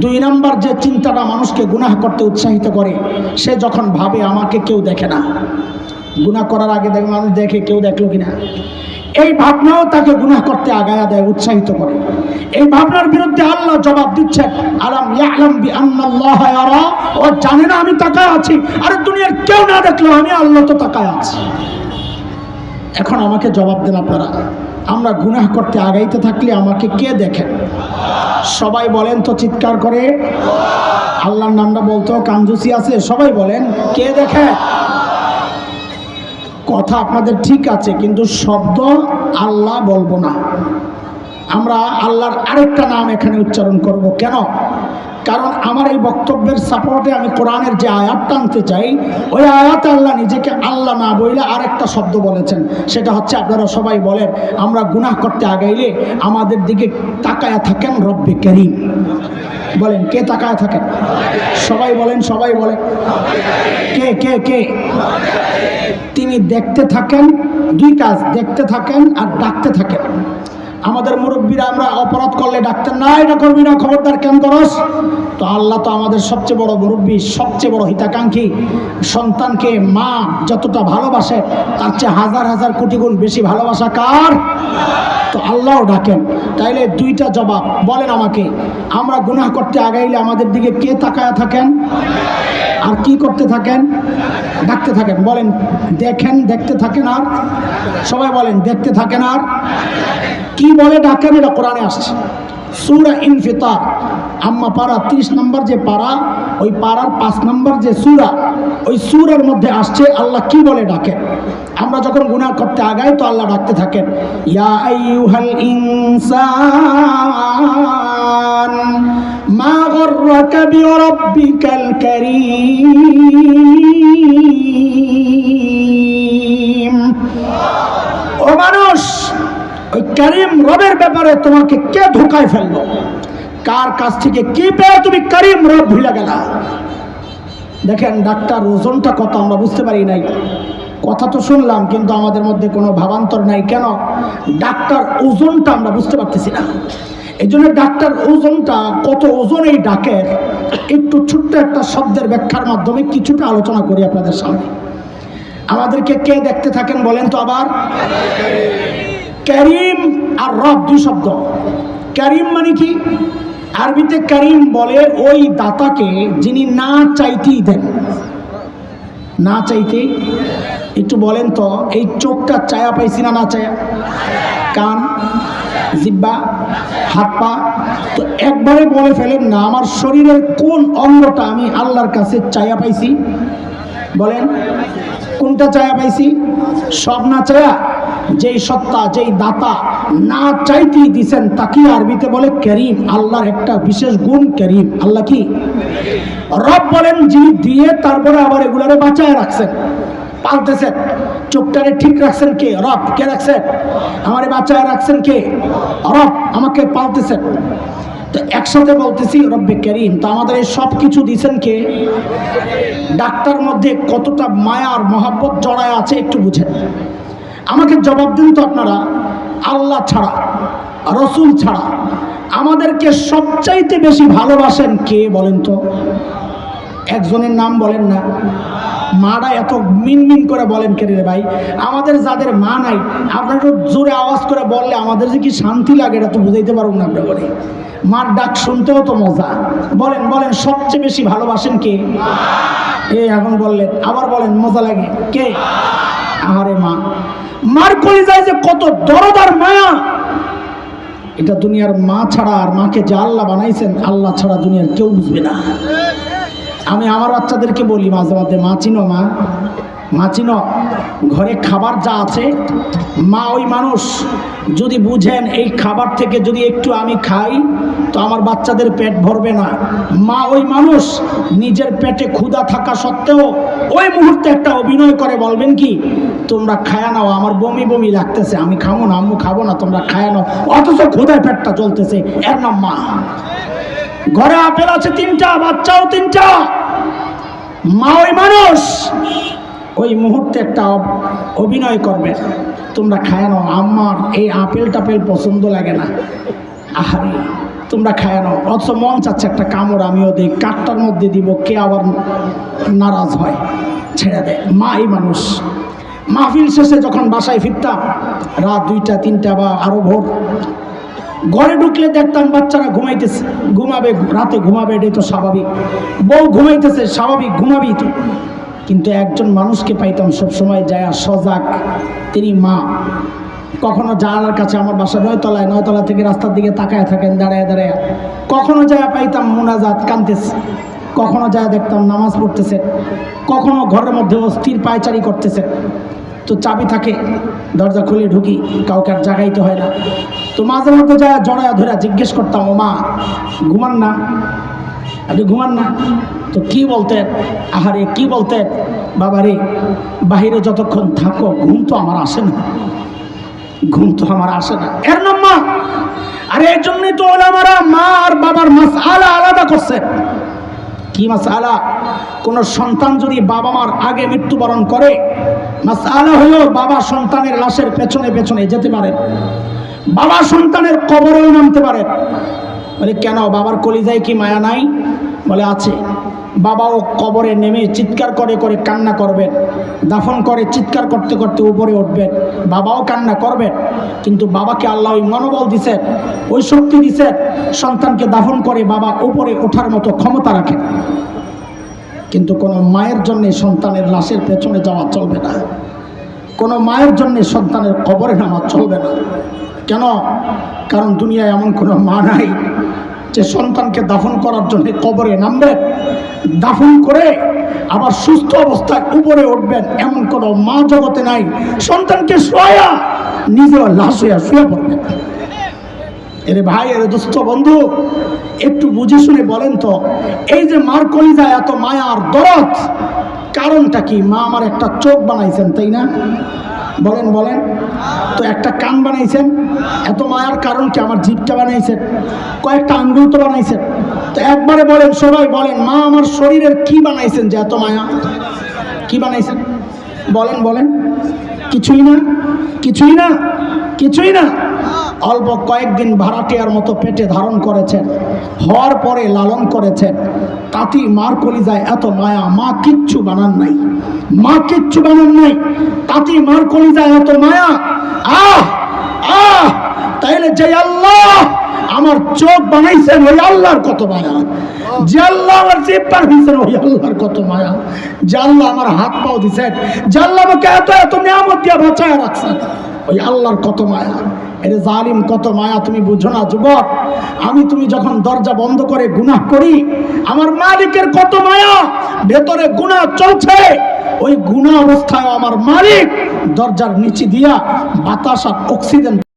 দুই নাম্বার যে চিন্তাটা মানুষকে গুনাহ করতে উৎসাহিত করে, সে যখন ভাবে আমাকে কেউ দেখে না, গুনাহ করার আগে দেখে মানুষ দেখে কেউ দেখল কিনা, এই ভাবনাও তাকে গুনাহ করতে আগায়া দেয়, উৎসাহিত করে। এই ভাবনার বিরুদ্ধে আল্লাহ জবাব দিচ্ছেন, আলাম ইয়ালাম বি ইয়ারা? ও জানে না আমি তাকায় আছি, আরে দুনিয়ার কেউ না দেখল আমি আল্লাহ তো তাকায় আছি। এখন আমাকে জবাব দেন আপনারা। আমরা গুনাহ করতে আগাইতে থাকলে আমাকে কে দেখেন সবাই বলেন তো চিৎকার করে। আল্লাহর নামটা বলতো কাঞ্জুসি আছে, সবাই বলেন, কে দেখে? কথা আপনাদের ঠিক আছে, কিন্তু শব্দ আল্লাহ বলব না। আমরা আল্লাহর আরেকটা নাম এখানে উচ্চারণ করব। কেন? কারণ আমার এই বক্তব্যের সাপোর্টে আমি কোরআনের যে আয়াত টানতে চাই, ওই আয়াতে আল্লাহ নিজেকে আল্লাহ না বইলে আরেকটা শব্দ বলেছেন। সেটা হচ্ছে আপনারা সবাই বলেন, আমরা গুনাহ করতে আগাইলে আমাদের দিকে তাকায়া থাকেন রব্বে করিম। বলেন, কে তাকায় থাকেন? সবাই বলেন সবাই বলেন। কে কে কে? তিনি দেখতে থাকেন দুই কাজ দেখতে থাকেন আর ডাকতে থাকেন। আমাদের মুরব্বীরা আমরা অপরাধ করলে ডাক্তার না এটা করবি না খবরদার, কেন করস? তো আল্লাহ তো আমাদের সবচেয়ে বড় মুরব্বী, সবচেয়ে বড় হিতাকাঙ্ক্ষী। সন্তানকে মা যতটা ভালোবাসে, তার চেয়ে হাজার হাজার কোটি গুণ বেশি ভালোবাসা কার? তো আল্লাহও ডাকেন। তাইলে দুইটা জবাব, বলেন আমাকে। আমরা গুনাহ করতে আগাইলে আমাদের দিকে কে তাকায়া থাকেন? আর কি করতে থাকেন? ডাকতে থাকেন, বলেন, দেখেন, দেখতে থাকেন আর? সবাই বলেন, দেখতে থাকেন আর? কি বলে ডাকেন? এটা কোরআনে আসছে। সুরা ইনফিতার। আম্মা পাড়া তিরিশ নম্বর যে পাড়া, ওই পাড়ার পাঁচ নম্বর যে সুরা, ওই সুরের মধ্যে আসছে আল্লাহ কি বলে ডাকে? আমরা যখন গুনাহ করতে আগাই, তো আল্লাহ ডাকতে থাকেন, ইয়া আইয়ুহাল ইনসান মা মানুষ, ওই করিম রবের ব্যাপারে তোমাকে কে ধোকায় ফেলল? কার কাছ থেকে কি পেয়ে তুমি করিম রব ভুলে গেলা? দেখেন, ডাক্তার ওজনটা কত আমরা বুঝতে পারি নাই। কথা তো শুনলাম, কিন্তু আমাদের মধ্যে কোনো ভাবান্তর নাই। কেন? ডাক্তার ওজনটা আমরা বুঝতে পারতেছি না। এই জন্য ডাক্তার ওজনটা, কত ওজন এই ডাকের, একটু ছোট্ট একটা শব্দের ব্যাখ্যার মাধ্যমে কিছুটা আলোচনা করি আপনাদের সামনে। আমাদেরকে কে দেখতে থাকেন বলেন তো আবার? ক্যারিম আর রব, দুই শব্দ। করিম মানে কি? আরবিতে করিম বলে ওই দাতাকে যিনি না চাইতেই দেন। না চাইতেই একটু বলেন তো, এই চোখটা চায়া পাইছি না না চায়া কান, জিব্বা, হাত পা, তো একবারে বলে ফেলেন না, আমার শরীরের কোন অঙ্গটা আমি আল্লাহর কাছে চায়া পাইছি? বলেন, কোনটা চায়া পাইছি? সব না চায়া যেই সত্তা, যেই দাতা না চাইতেই দিছেন, তাকে আরবিতে বলে করিম, আল্লাহর একটা বিশেষ গুণ করিম। আল্লাহ কি? রব বলেন, যিনি দিয়ে তারপরে আবার এগুলারে বাঁচায় রাখছেন। পালতেছেন। চোখটারে ঠিক রাখছেন কে? রব। কে রাখছেন? আমারে বাঁচায় রাখছেন কে? রব আমাকে পালতেছেন। তো একসাথে বলতেছি, রব্বে করিম, তো আমাদের এই সব কিছু দিছেন কে? ডাক্তার মধ্যে কতটা মায়ার মহাব্বত জড়ায় আছে একটু বুঝেন। আমাকে জবাব দিন তো আপনারা, আল্লাহ ছাড়া, রসুল ছাড়া। আমাদেরকে সবচাইতে বেশি ভালোবাসেন কে বলেন তো? একজনের নাম বলেন না। মারা এত মিনমিন করে বলেন কে রে ভাই? আমাদের যাদের মা নাই, আপনার জোরে আওয়াজ করে বললে আমাদের যে কি শান্তি লাগে এটা তো বুঝাইতে পারুন না আপনার বলে মার ডাক শুনতেও তো মজা। বলেন বলেন, সবচেয়ে বেশি ভালোবাসেন কে? এ এখন বললেন, আবার বলেন, মজা লাগে। কে? আহারে মা। মার কলিজায় যে কত দরদার মায়া। এটা দুনিয়ার মা ছাড়া আর মাকে যে আল্লাহ বানাইছেন, আল্লাহ ছাড়া দুনিয়ার কেউ বুঝবে না। আমি আমার বাচ্চাদেরকে বলি মাঝে মাঝে মা, চিনো, মা। মা, চিনো, ঘরে খাবার যা আছে, মা ওই মানুষ, যদি বুঝেন এই খাবার থেকে যদি একটু আমি খাই, তো আমার বাচ্চাদের পেট ভরবে না। মা ওই মানুষ, নিজের পেটে ক্ষুধা থাকা সত্ত্বেও ওই মুহূর্তে একটা অভিনয় করে, বলবেন কি, তোমরা খায়া নাও, আমার বমি বমি লাগতেছে, আমি খাব না, আম্মু খাব না, তোমরা খায়া নাও। অথচ ক্ষুধায় পেটটা চলতেছে এর নাম মা। ঘরে আপেল আছে তিনটা, বাচ্চাও তিনটা। মা ওই মানুষ। ওই মুহূর্তে একটা অভিনয় করবে। তোমরা খায় নাও। আমার এই আপেল টাপেল পছন্দ লাগে না। আহারে, তোমরা খায় নাও। অথচ মন চাচ্ছে একটা কামড় আমিও দিই। কাঠটার মধ্যে দিব, কে আবার নারাজ হয়? ছেড়ে দেয় মা এই মানুষ। মাহফিল শেষে যখন বাসায় ফিরতাম, রাত দুইটা, তিনটা বা আরও ভোর ঘরে ঢুকলে দেখতাম বাচ্চারা ঘুমাইতেছে। ঘুমাবে, রাতে ঘুমাবে, এটাই তো স্বাভাবিক। বউ ঘুমাইতেছে, স্বাভাবিক, ঘুমাবি তো। কিন্তু একজন মানুষকে পাইতাম সবসময় যায় সজাগ। তিনি মা। কখনো জানালার কাছে আমার বাসা নয়তলায়, নয়তলা থেকে রাস্তার দিকে তাকায় থাকেন, দাঁড়ায় দাঁড়ায়। কখনো যায় পাইতাম মোনাজাত কানতেছে কখনো যায় দেখতাম নামাজ পড়তেছে। কখনো ঘরের মধ্যে অস্থির পায়চারি করতেছে। তো চাবি থাকে, দরজা খুলে ঢুকি, কাউকে আর জাগাইতে হয় না। তো মাঝে মধ্যে যায় জড়ায় ধরে জিজ্ঞেস করতাম ও মা ঘুমান না? আপনি ঘুমান না। তো কি বলতেন আহারে, কি বলতেন বাবারে, বাহিরে যতক্ষণ থাকো, ঘুম তো আমার আসে না। ঘুম তো আমার আসে না। এর নাম মা আরে, এর জন্যই তো ওলামারা মা আর বাবার মাস আলা আলাদা করছে। কি মাস আলা কোন সন্তান যদি বাবা মার আগে মৃত্যুবরণ করে মাস আলা হলো বাবা সন্তানের লাশের পেছনে পেছনে যেতে পারে। বাবা সন্তানের কবরেও নামতে পারে। বলে, কেন? বাবার কলিজায় কি মায়া নাই? বলে, আছে। বাবাও কবরে নেমে চিৎকার করে করে কান্না করবেন দাফন করে চিৎকার করতে করতে উপরে উঠবেন বাবাও কান্না করবেন কিন্তু বাবাকে আল্লাহ ওই মনোবল দিছেন ওই শক্তি দিছেন সন্তানকে দাফন করে বাবা উপরে ওঠার মতো ক্ষমতা রাখেন কিন্তু কোনো মায়ের জন্যে সন্তানের লাশের পেছনে যাওয়া চলবে না। কোনো মায়ের জন্যে সন্তানের কবরে নামা চলবে না। কেন? কারণ দুনিয়ায় এমন কোনো মা নাই যে সন্তানকে দাফন করার জন্য কবরে নামবেন দাফন করে আবার সুস্থ অবস্থায় উপরে উঠবেন এমন কোনো মা জগতে নাই। সন্তানকে শোয়া নিজেও লাশ হইয়া শুয়ে পড়বেন। এরে ভাই, এরে দুস্থ বন্ধু, একটু বুঝে শুনে বলেন তো, এই যে মার কলিজায় এত মায়া আর দরদ, কারণটা কি? মা আমার একটা চোখ বানাইছেন, তাই না? বলেন বলেন। তো একটা কান বানাইছেন, এত মায়ার কারণ কি আমার জিপটা বানাইছেন? কয়েকটা আঙ্গুল তো বানাইছেন। তো একবারে বলেন, সবাই বলেন, মা আমার শরীরের কি বানাইছেন যে এত মায়া? কি বানাইছেন? বলেন বলেন। কিছুই না কিছুই না কিছুই না। অল্প কয়েকদিন ভাড়াটিয়ার মতো পেটে ধারণ করেছেন। হওয়ার পরে লালন করেছেন। তাতেই মার কলিজায় এত মায়া, মা কিচ্ছু বানান নাই। মা কিচ্ছু বানান নাই। তাতেই মার কলিজায় এত মায়া। আহ! আহ! তাইলে যে আল্লাহ আমার চোখ বানাইছেন, ওই আল্লাহর কত মায়া। যে আল্লাহ আমার জিভ বানাইছেন, ওই আল্লাহর কত মায়া। যে আল্লাহ আমার হাত পাও দিছেন, যে আল্লাহ আমাকে এত এত নিয়ামত দিয়ে বাঁচায় রাখছেন, ওই আল্লাহর কত মায়া। এর জালিম, কত মায়া তুমি বুঝো না যুবক? আমি তুমি যখন দরজা বন্ধ করে গুনাহ করি, আমার মালিকের কত মায়া? ভেতরে গুনাহ চলছে। ওই গুনাহ অবস্থায় আমার মালিক দরজার নিচে দিয়া বাতাস আর অক্সিজেন